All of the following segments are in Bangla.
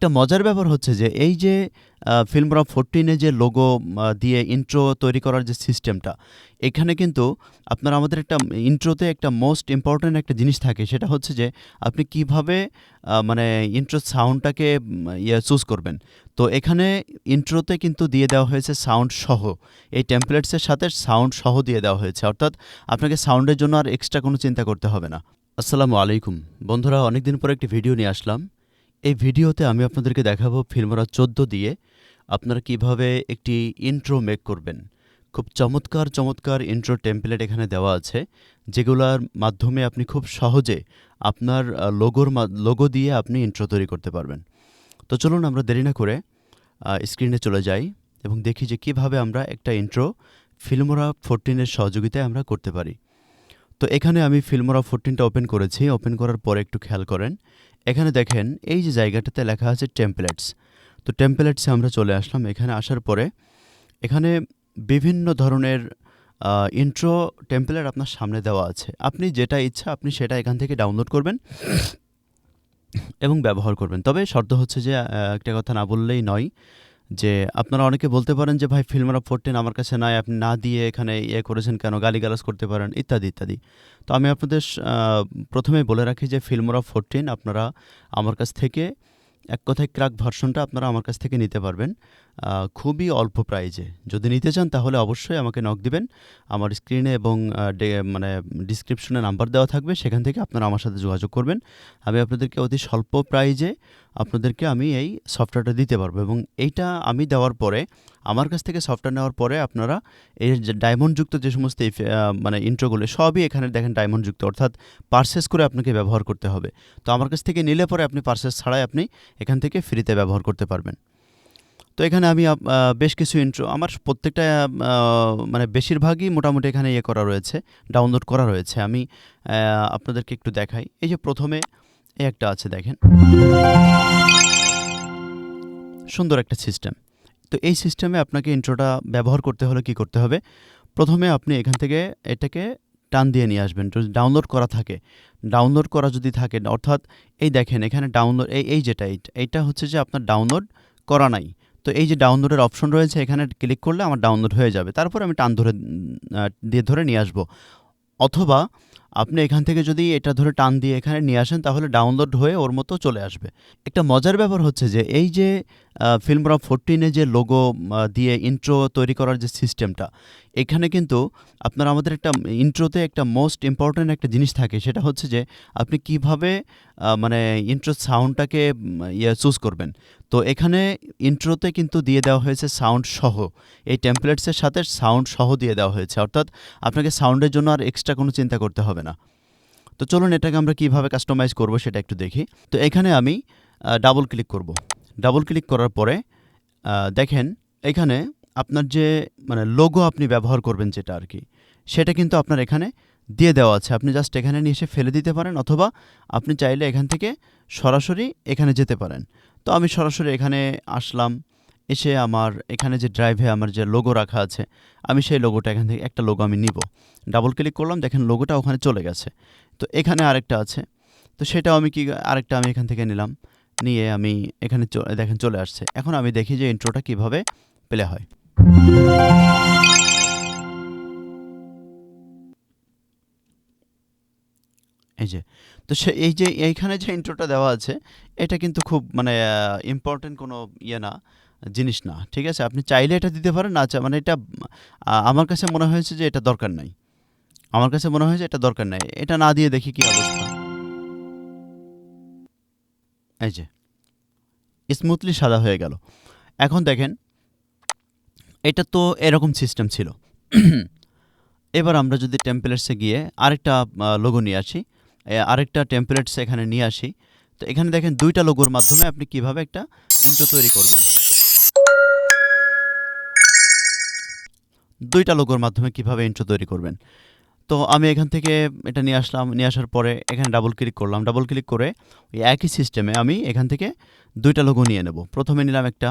একটা মজার ব্যাপার হচ্ছে যে এই যে ফিল্মরা ফোরটিনে যে লোগো দিয়ে ইন্ট্রো তৈরি করার যে সিস্টেমটা এখানে কিন্তু আপনার আমাদের একটা ইন্ট্রোতে একটা মোস্ট ইম্পর্ট্যান্ট একটা জিনিস থাকে, সেটা হচ্ছে যে আপনি কীভাবে মানে ইন্ট্রো সাউন্ডটাকে ইয়ে চুজ করবেন। তো এখানে ইন্ট্রোতে কিন্তু দিয়ে দেওয়া হয়েছে সাউন্ড সহ। এই টেমপ্লেটসের সাথে সাউন্ড সহ দিয়ে দেওয়া হয়েছে, অর্থাৎ আপনাকে সাউন্ডের জন্য আর এক্সট্রা কোনো চিন্তা করতে হবে না। আসসালামু আলাইকুম। বন্ধুরা, অনেকদিন পর একটি ভিডিও নিয়ে আসলাম। এই ভিডিওতে আমি আপনাদেরকে দেখাবো ফিল্মরা চোদ্দ দিয়ে আপনারা কীভাবে একটি ইন্ট্রো মেক করবেন। খুব চমৎকার চমৎকার ইন্ট্রো টেমপ্লেট এখানে দেওয়া আছে, যেগুলোর মাধ্যমে আপনি খুব সহজে আপনার লোগোর লোগো দিয়ে আপনি ইন্ট্রো তৈরি করতে পারবেন। তো চলুন আমরা দেরি না করে স্ক্রিনে চলে যাই এবং দেখি যে কীভাবে আমরা একটা ইন্ট্রো ফিল্মোরা ফোরটিনের সহযোগিতায় আমরা করতে পারি। তো এখানে আমি ফিল্মোরা ফোরটিনটা ওপেন করেছি ওপেন করার পরে একটু খেয়াল করেন এখানে দেখেন এই যে জায়গাটাতে লেখা আছে টেম্পলেটস তো টেম্পলেটসে আমরা চলে আসলাম। এখানে আসার পরে এখানে বিভিন্ন ধরনের ইন্ট্রো টেম্পলেট আপনার সামনে দেওয়া আছে। আপনি যেটা ইচ্ছা আপনি সেটা এখান থেকে ডাউনলোড করবেন এবং ব্যবহার করবেন। তবে শর্ত হচ্ছে যে একটা কথা না বললেই নয় যে আপনারা অনেকে বলতে পারেন যে, ভাই ফিল্মরা ফোরটিন আমার কাছে নাই, আপনি না দিয়ে এখানে ইয়ে করেছেন কেন? গালিগালাজ করতে পারেন, ইত্যাদি ইত্যাদি। তো আমি আপনাদের প্রথমে প্রথমেই বলে রাখি যে ফিল্মরা ফোরটিন আপনারা আমার কাছ থেকে এক কথায় ক্রাক ভার্সনটা আপনারা আমার কাছ থেকে নিতে পারবেন। খুবই অল্প প্রাইজে। যদি নিতে চান তাহলে অবশ্যই আমাকে নক দিবেন। আমার স্ক্রিনে এবং মানে ডিসক্রিপশনে নাম্বার দেওয়া থাকবে। সেখান থেকে আপনারা আমার সাথে যোগাযোগ করবেন। আমি আপনাদেরকে অতি স্বল্প প্রাইজে আপনাদেরকে আমি এই সফটওয়্যারটা দিতে পারব। এবং এইটা আমি দেওয়ার পরে আমার কাছ থেকে সফটওয়্যার নেওয়ার পরে আপনারা এই যে ডায়মন্ডযুক্ত যে সমস্ত মানে ইন্ট্রোগুলো সবই এখানে দেখেন ডায়মন্ডযুক্ত অর্থাৎ পারচেস করে আপনাকে ব্যবহার করতে হবে। তো আমার কাছ থেকে নিলে পরে আপনি পারচেস ছাড়াই আপনি এখান থেকে ফ্রিতে ব্যবহার করতে পারবেন। তো এখানে আমি বেশ কিছু ইন্ট্রো আমার প্রত্যেকটা মানে বেশিরভাগই মোটামুটি এখানে ইয়ে করা রয়েছে ডাউনলোড করা রয়েছে। আমি আপনাদেরকে একটু দেখাই। এই যে প্রথমে একটা আছে দেখেন। সুন্দর একটা সিস্টেম তো এই সিস্টেমে আপনাকে ইন্ট্রোটা ব্যবহার করতে হলে কি করতে হবে? প্রথমে আপনি এখান থেকে এটাকে টান দিয়ে নিয়ে আসবেন। যদি ডাউনলোড করা থাকে ডাউনলোড করা যদি থাকে, অর্থাৎ এই দেখেন এখানে ডাউনলোড এই এই যেটা, এইটা- এইটা হচ্ছে যে আপনার ডাউনলোড করা নাই। তো এই যে ডাউনলোডের অপশন রয়েছে, এখানে ক্লিক করলে আমার ডাউনলোড হয়ে যাবে। তারপর আমি টান ধরে দিয়ে ধরে নিয়ে আসব। অথবা আপনি এখান থেকে যদি এটা ধরে টান দিয়ে এখানে নিয়ে আসেন, তাহলে ডাউনলোড হয়ে ওর মতো চলে আসবে। একটা মজার ব্যাপার হচ্ছে যে এই যে ফিল্মরা ফোরটিনে যে লোগো দিয়ে ইন্ট্রো তৈরি করার যে সিস্টেমটা এখানে কিন্তু আপনার আমাদের একটা ইন্ট্রোতে একটা মোস্ট ইম্পর্ট্যান্ট একটা জিনিস থাকে, সেটা হচ্ছে যে আপনি কীভাবে মানে ইন্ট্রো সাউন্ডটাকে ইয়ে চুজ করবেন। তো এখানে ইন্ট্রোতে কিন্তু দিয়ে দেওয়া হয়েছে সাউন্ড সহ। এই টেমপ্লেটসের সাথে সাউন্ড সহ দিয়ে দেওয়া হয়েছে, অর্থাৎ আপনাকে সাউন্ডের জন্য আর এক্সট্রা কোনো চিন্তা করতে হবে না। তো চলুন এটাকে আমরা কীভাবে কাস্টমাইজ করব সেটা একটু দেখি। তো এখানে আমি ডাবল ক্লিক করব। ডাবল ক্লিক করার পরে দেখেন এখানে আপনার যে মানে লোগো আপনি ব্যবহার করবেন যেটা আর কি, সেটা কিন্তু আপনার এখানে দিয়ে দেওয়া আছে। আপনি জাস্ট এখানে নিয়ে এসে ফেলে দিতে পারেন অথবা আপনি চাইলে এখান থেকে সরাসরি এখানে যেতে পারেন। তো আমি সরাসরি এখানে আসলাম, এসে আমার এখানে যে ড্রাইভে আমার যে লোগো রাখা আছে, আমি সেই লোগোটা এখান থেকে, একটা লোগো আমি নিব। ডাবল ক্লিক করলাম, দেখেন লোগোটা ওখানে চলে গেছে। তো এখানে আরেকটা আছে, তো সেটাও আমি কি, আরেকটা আমি এখান থেকে নিলাম। নিয়ে আমি এখানে দেখেন চলে আসছে। এখন আমি দেখি যে ইন্ট্রোটা কীভাবে প্লে হয়। এই যে, তো সে, এই যে, এইখানে যে ইন্ট্রোটা দেওয়া আছে, এটা কিন্তু খুব মানে ইম্পর্টেন্ট কোনো ইয়ে না, জিনিস না, ঠিক আছে? আপনি চাইলে এটা দিতে পারেন, না মানে এটা আমার কাছে মনে হয়েছে যে এটা দরকার নাই। আমার কাছে মনে হয়েছে এটা দরকার নাই। এটা না দিয়ে দেখি কি অবস্থা। এই যে স্মুথলি সাদা হয়ে গেল। এখন দেখেন, এটা তো এরকম সিস্টেম ছিল। এবার আমরা যদি টেম্পলেটসে গিয়ে আরেকটা লোগো নিয়ে আসি আরেকটা টেম্পলেটস এখানে নিয়ে আসি, তো এখানে দেখেন দুইটা লোগোর মাধ্যমে আপনি কীভাবে একটা ইন্ট্রো তৈরি করবেন। দুইটা লোগোর মাধ্যমে কীভাবে ইন্ট্রো তৈরি করবেন। তো আমি এখান থেকে এটা নিয়ে আসলাম, নিয়ে আসার পরে এখানে ডাবল ক্লিক করলাম। ডাবল ক্লিক করে ওই একই সিস্টেমে আমি এখান থেকে দুইটা লোগো নিয়ে নেব। প্রথমে নিলাম একটা,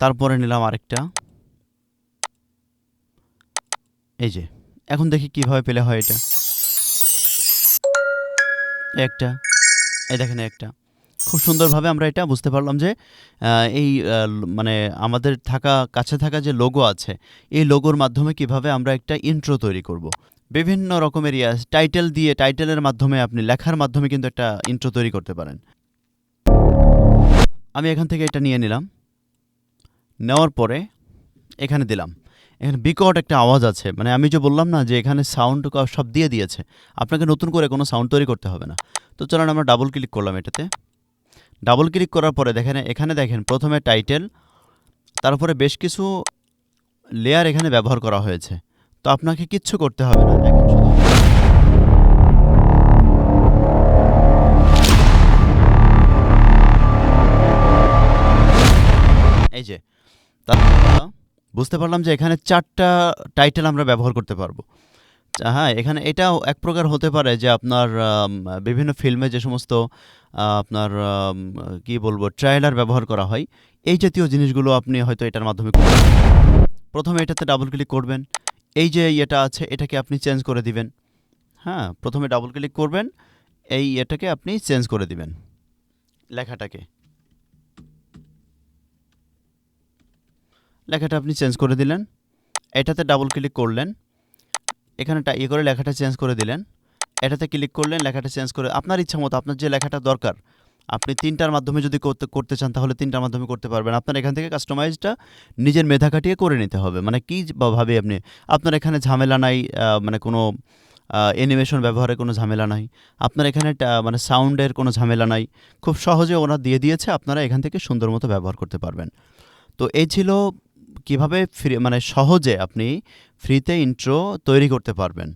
তারপরে নিলাম আরেকটা। এই যে, এখন দেখি কীভাবে পেলে হয় এটা। একটা, এই দেখেন একটা। খুব সুন্দরভাবে আমরা এটা বুঝতে পারলাম যে এই মানে আমাদের থাকা, কাছে থাকা যে লোগো আছে, এই লোগোর মাধ্যমে কীভাবে আমরা একটা ইন্ট্রো তৈরি করব। বিভিন্ন রকমের ইয়া টাইটেল দিয়ে টাইটেলের মাধ্যমে আপনি লেখার মাধ্যমে কিন্তু একটা ইন্ট্রো তৈরি করতে পারেন। আমি এখান থেকে এটা নিয়ে নিলাম। নেওয়ার পরে এখানে দিলাম। এখানে বিকট একটা আওয়াজ আছে। মানে আমি যে বললাম না যে এখানে সাউন্ড সব দিয়ে দিয়েছে, আপনাকে নতুন করে কোনো সাউন্ড তৈরি করতে হবে না। তো চলুন আমরা ডাবল ক্লিক করলাম এটাতে। ডাবল ক্লিক করার পরে দেখেন, এখানে দেখেন প্রথমে টাইটেল তারপরে বেশ কিছু লেয়ার এখানে ব্যবহার করা হয়েছে। তো আপনাকে কিচ্ছু করতে হবে না। দেখেন এই যে তারপর বুঝতে পারলাম যে এখানে চারটা টাইটেল আমরা ব্যবহার করতে পারব। হ্যাঁ এখানে এটাও এক প্রকার হতে পারে যে আপনার বিভিন্ন ফিল্মে যে সমস্ত আপনার কি বলব ট্রাইলার ব্যবহার করা হয়, এই জাতীয় জিনিসগুলো আপনি হয়তো এটার মাধ্যমে প্রথমে এটাতে ডাবল ক্লিক করবেন। এই যে ইয়েটা আছে, এটাকে আপনি চেঞ্জ করে দিবেন। হ্যাঁ প্রথমে ডাবল ক্লিক করবেন। এই এটাকে আপনি চেঞ্জ করে দিবেন, লেখাটাকে। লেখাটা আপনি চেঞ্জ করে দিলেন। এটাতে ডাবল ক্লিক করলেন। এখানে টা- ইয়ে করে লেখাটা চেঞ্জ করে দিলেন। এটাতে ক্লিক করলেন, লেখাটা চেঞ্জ করে আপনার ইচ্ছা মতো আপনার যে লেখাটা দরকার, আপনি তিনটার মাধ্যমে যদি করতে করতে চান তাহলে তিনটার মাধ্যমে করতে পারবেন। আপনার এখান থেকে কাস্টমাইজটা নিজের মেধা খাটিয়ে করে নিতে হবে। মানে কী ভাবে আপনি, আপনার এখানে ঝামেলা নাই মানে কোনো অ্যানিমেশন ব্যবহারে কোনো ঝামেলা নাই। আপনার এখানে মানে সাউন্ডের কোনো ঝামেলা নাই। খুব সহজে ওরা দিয়ে দিয়েছে, আপনারা এখান থেকে সুন্দর মতো ব্যবহার করতে পারবেন। তো এই ছিল কীভাবে ফ্রি মানে সহজে আপনি ফ্রিতে ইন্ট্রো তৈরি করতে পারবেন।